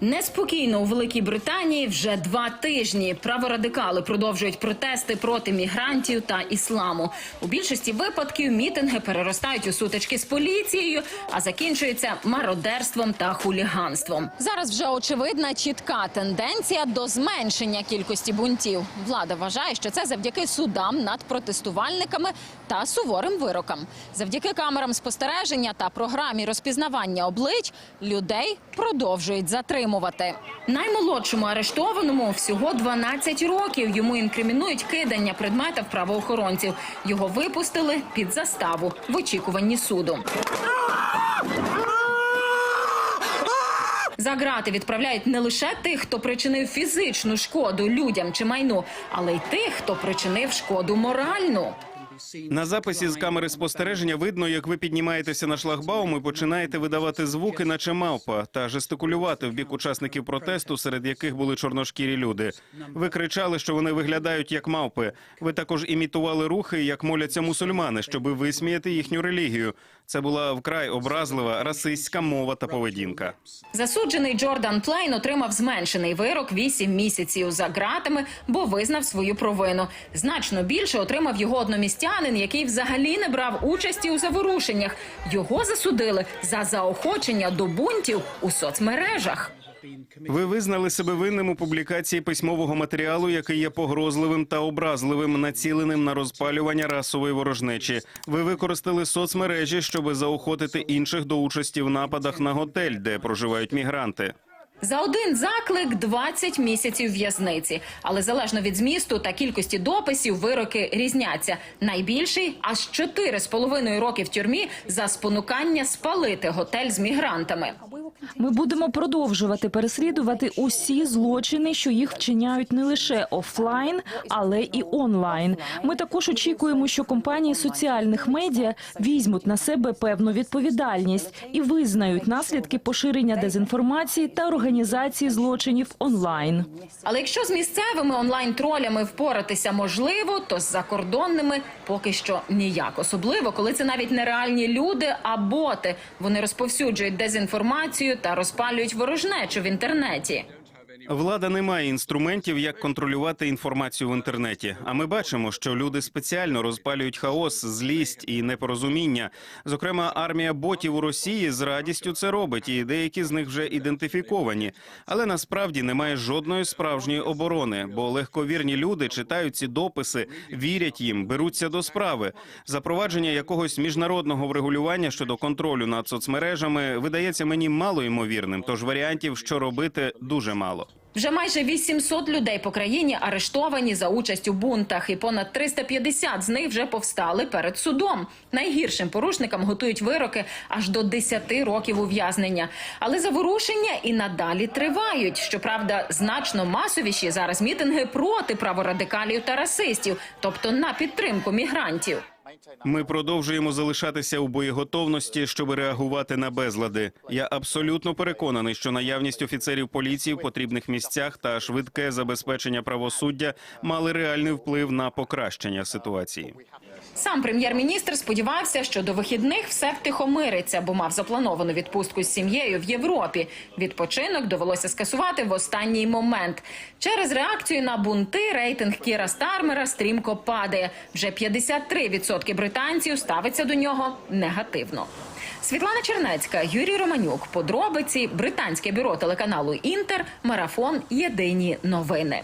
Неспокійно у Великій Британії вже два тижні. Праворадикали продовжують протести проти мігрантів та ісламу. У більшості випадків мітинги переростають у сутички з поліцією, а закінчуються мародерством та хуліганством. Зараз вже очевидна чітка тенденція до зменшення кількості бунтів. Влада вважає, що це завдяки судам над протестувальниками та суворим вирокам. Завдяки камерам спостереження та програмі розпізнавання облич людей продовжують затримувати. Наймолодшому арештованому всього 12 років. Йому інкримінують кидання предмета в правоохоронців. Його випустили під заставу в очікуванні суду. За грати відправляють не лише тих, хто причинив фізичну шкоду людям чи майну, але й тих, хто причинив шкоду моральну. На записі з камери спостереження видно, як ви піднімаєтеся на шлагбаум і починаєте видавати звуки, наче мавпа, та жестикулювати в бік учасників протесту, серед яких були чорношкірі люди. Ви кричали, що вони виглядають як мавпи. Ви також імітували рухи, як моляться мусульмани, щоби висміяти їхню релігію. Це була вкрай образлива расистська мова та поведінка. Засуджений Джордан Плейн отримав зменшений вирок 8 місяців за ґратами, бо визнав свою провину. Значно більше отримав його одномістянин, який взагалі не брав участі у заворушеннях. Його засудили за заохочення до бунтів у соцмережах. Ви визнали себе винним у публікації письмового матеріалу, який є погрозливим та образливим, націленим на розпалювання расової ворожнечі. Ви використали соцмережі, щоб заохотити інших до участі в нападах на готель, де проживають мігранти. За один заклик 20 місяців в'язниці. Але залежно від змісту та кількості дописів, вироки різняться. Найбільший аж 4,5 роки в тюрмі за спонукання спалити готель з мігрантами. Ми будемо продовжувати переслідувати усі злочини, що їх вчиняють не лише офлайн, але і онлайн. Ми також очікуємо, що компанії соціальних медіа візьмуть на себе певну відповідальність і визнають наслідки поширення дезінформації та організації злочинів онлайн. Але якщо з місцевими онлайн-тролями впоратися можливо, то з закордонними поки що ніяк. Особливо, коли це навіть не реальні люди, а боти. Вони розповсюджують дезінформацію та розпалюють ворожнечу в інтернеті. Влада не має інструментів, як контролювати інформацію в інтернеті. А ми бачимо, що люди спеціально розпалюють хаос, злість і непорозуміння. Зокрема, армія ботів у Росії з радістю це робить, і деякі з них вже ідентифіковані. Але насправді немає жодної справжньої оборони, бо легковірні люди читають ці дописи, вірять їм, беруться до справи. Запровадження якогось міжнародного врегулювання щодо контролю над соцмережами видається мені мало ймовірним. Тож варіантів, що робити, дуже мало. Вже майже 800 людей по країні арештовані за участь у бунтах, і понад 350 з них вже повстали перед судом. Найгіршим порушникам готують вироки аж до 10 років ув'язнення. Але заворушення і надалі тривають. Щоправда, значно масовіші зараз мітинги проти праворадикалів та расистів, тобто на підтримку мігрантів. Ми продовжуємо залишатися у боєготовності, щоб реагувати на безлади. Я абсолютно переконаний, що наявність офіцерів поліції в потрібних місцях та швидке забезпечення правосуддя мали реальний вплив на покращення ситуації. Сам прем'єр-міністр сподівався, що до вихідних все втихомириться, бо мав заплановану відпустку з сім'єю в Європі. Відпочинок довелося скасувати в останній момент. Через реакцію на бунти рейтинг Кіра Стармера стрімко падає. Вже 53% британців ставиться до нього негативно. Світлана Чернецька, Юрій Романюк. Подробиці британське бюро телеканалу Інтер. Марафон. Єдині новини.